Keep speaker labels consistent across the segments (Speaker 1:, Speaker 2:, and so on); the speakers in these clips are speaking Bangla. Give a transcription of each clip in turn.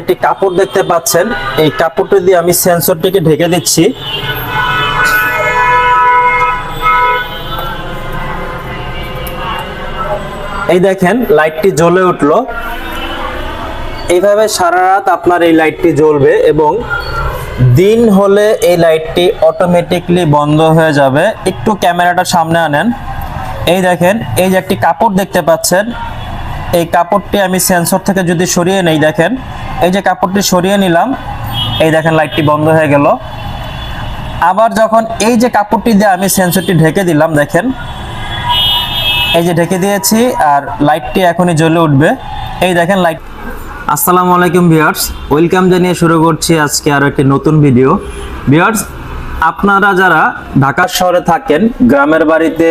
Speaker 1: একটি কাপড় দেখতে পাচ্ছেন। এই কাপড়টি দিয়ে আমি সেন্সরটিকে ঢেকে দিচ্ছি। এই দেখেন, লাইটটি জ্বলে উঠল। এইভাবে সারা রাত আপনার এই লাইটটি জ্বলবে এবং দিন হলে এই লাইটটি অটোমেটিকলি বন্ধ হয়ে যাবে। একটু ক্যামেরাটা সামনে আনেন। এই দেখেন, এই যে একটি কাপড় দেখতে পাচ্ছেন, এই কাপড়টি আমি সেন্সর থেকে যদি সরিয়ে নেই, দেখেন। এই যে কাপড়টি সরিয়ে নিলাম, এই দেখেন লাইটটি বন্ধ হয়ে গেল। আবার যখন এই যে কাপড়টি দিয়ে আমি সেন্সরটি ঢেকে দিলাম, দেখেন, এই যে ঢেকে দিয়েছি আর লাইটটি এখনই জ্বলে উঠবে। এই দেখেন লাইট আসসালামু আলাইকুম ভিউয়ার্স ওয়েলকাম জানিয়ে শুরু করছি আজকে আরও একটি নতুন ভিডিও ভিউয়ার্স আপনারা যারা ঢাকা শহরে থাকেন, গ্রামের বাড়িতে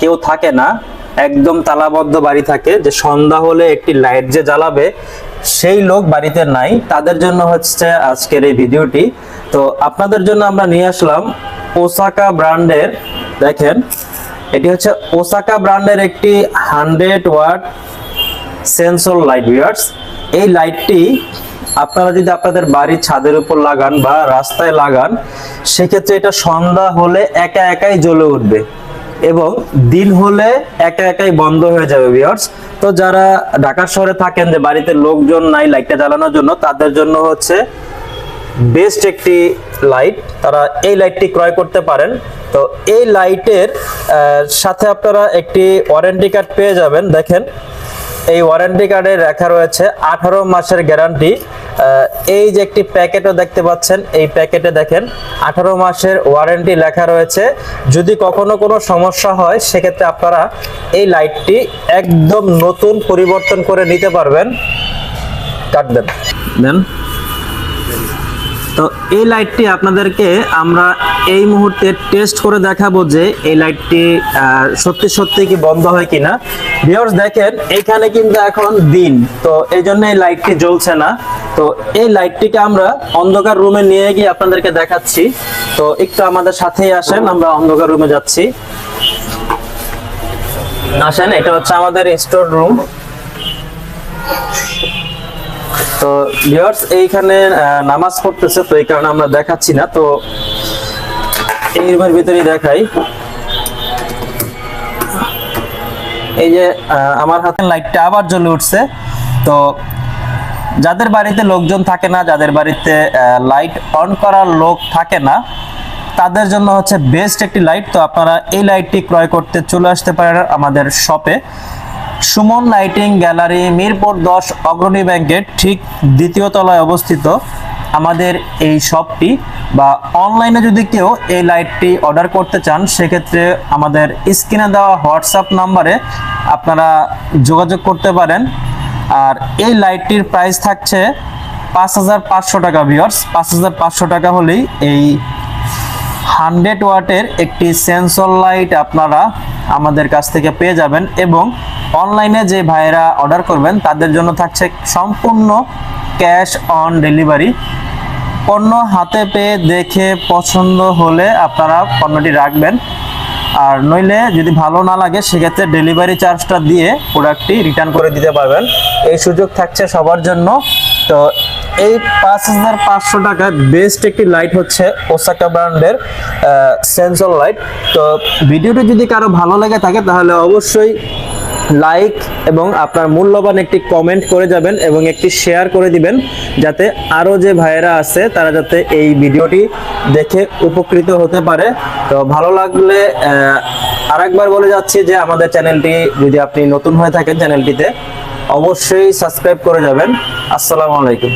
Speaker 1: কেউ থাকে না একদম তালাবদ্ধ বাড়ি থাকে, যে সন্ধ্যা হলে একটি লাইট যে জ্বালাবে, সেই লোক বাড়িতে নাই। তাদের জন্য হচ্ছে আজকের এই ভিডিওটি। তো আপনাদের জন্য আমরা নিয়ে আসলাম ওসাকা ব্র্যান্ডের, দেখেন, এটি হচ্ছে ওসাকা ব্র্যান্ডের একটি hundred watt sensor light, viewers. এই লাইটটি আপনারা যদি আপনাদের বাড়ির ছাদের উপর লাগান বা রাস্তায় লাগান, সেক্ষেত্রে এটা সন্ধ্যা হলে একা একাই জ্বলে উঠবে। এবং দিন হলে একা একাই বন্ধ হয়ে যাবে ভিউয়ার্স তো যারা ঢাকা শহরে থাকেন যে বাড়িতে লোকজন নাই লাইটটা জ্বালানোর জন্য, তাদের জন্য হচ্ছে বেস্ট একটি লাইট তারা এই লাইটটি ক্রয় করতে পারেন। তো এই লাইটের সাথে আপনারা একটি ওয়ারেন্টি কার্ড পেয়ে যাবেন। দেখেন, এই ওয়ারেন্টি কার্ডে লেখা রয়েছে, আঠারো মাসের গ্যারান্টি এই যে একটি প্যাকেটও দেখতে পাচ্ছেন, এই প্যাকেটে দেখেন আঠারো মাসের ওয়ারেন্টি লেখা রয়েছে। যদি কখনো কোনো সমস্যা হয়, সেক্ষেত্রে আপনারা এই লাইটটি একদম নতুন পরিবর্তন করে নিতে পারবেন। কাট দেন। তো এই লাইটটি আপনাদেরকে আমরা এই মুহূর্তে টেস্ট করে দেখাবো যে এই লাইটটি সত্যি সত্যি কি বন্ধ হয় কিনা। ভিউয়ার্স, দেখেন, এখানে কিন্তু এখন দিন, তো এই জন্য এই লাইটটি জ্বলছে না। তো এই লাইটটিকে আমরা অন্ধকার রুমে নিয়ে গিয়ে আপনাদেরকে দেখাচ্ছি। তো একটু আমাদের সাথেই আসেন, আমরা অন্ধকার রুমে যাচ্ছি। আসেন, এটা হচ্ছে আমাদের স্টোর রুম। তো ভিউয়ার্স, এইখানে নামাজ পড়তেছে, তো এই কারণে আমরা দেখাচ্ছি না। তো এই রুমের ভিতরেই দেখাই। এই যে আমার হাতে লাইটটা আবার জ্বলে উঠছে। তো যাদের বাড়িতে লোকজন থাকে না, যাদের বাড়িতে লাইট অন করার লোক থাকে না, তাদের জন্য হচ্ছে বেস্ট একটি লাইট তো আপনারা এই লাইটটি ক্রয় করতে চলে আসতে পারেন আমাদের শপে সুমন লাইটিং গ্যালারি মিরপুর দশ অগ্রণী ব্যাংকের ঠিক দ্বিতীয় তলায় অবস্থিত আমাদের এই শপটি বা অনলাইনে যদি কেউ এই লাইটটি অর্ডার করতে চান, সেক্ষেত্রে আমাদের স্ক্রিনে দেওয়া হোয়াটসঅ্যাপ নাম্বারে আপনারা যোগাযোগ করতে পারেন। আর এই লাইটটির প্রাইস থাকছে পাঁচ হাজার পাঁচশো টাকা ভিওর্স পাঁচ হাজার পাঁচশো টাকা হলেই এই হান্ড্রেড ওয়াটের একটি সেন্সর লাইট আপনারা আমাদের কাছ থেকে পেয়ে যাবেন এবং অনলাইনে যে ভাইয়েরা অর্ডার করবেন, তাদের জন্য থাকছে সম্পূর্ণ ক্যাশ অন ডেলিভারি পণ্য হাতে পেয়ে দেখে পছন্দ হলে আপনারা পণ্যটি রাখবেন। আর নইলে যদি ভালো না লাগে, সেক্ষেত্রে ডেলিভারি চার্জটা দিয়ে প্রোডাক্টটি রিটার্ন করে দিতে পারবেন। এই সুযোগ থাকছে সবার জন্য। তো এই পাঁচ হাজার পাঁচশো টাকার বেস্ট একটি লাইট হচ্ছে ওসাকা ব্র্যান্ডের সেন্সর লাইট তো ভিডিওটি যদি কারও ভালো লেগে থাকে, তাহলে অবশ্যই লাইক এবং আপনার মূল্যবান একটি কমেন্ট করে যাবেন এবং একটি শেয়ার করে দিবেন, যাতে আরও যে ভাইয়েরা আছে, তারা যাতে এই ভিডিওটি দেখে উপকৃত হতে পারে। তো ভালো লাগলে আরেকবার বলে যাচ্ছি যে আমাদের চ্যানেলটি যদি আপনি নতুন হয়ে থাকেন চ্যানেলটিতে অবশ্যই সাবস্ক্রাইব করে যাবেন। আসসালামু আলাইকুম।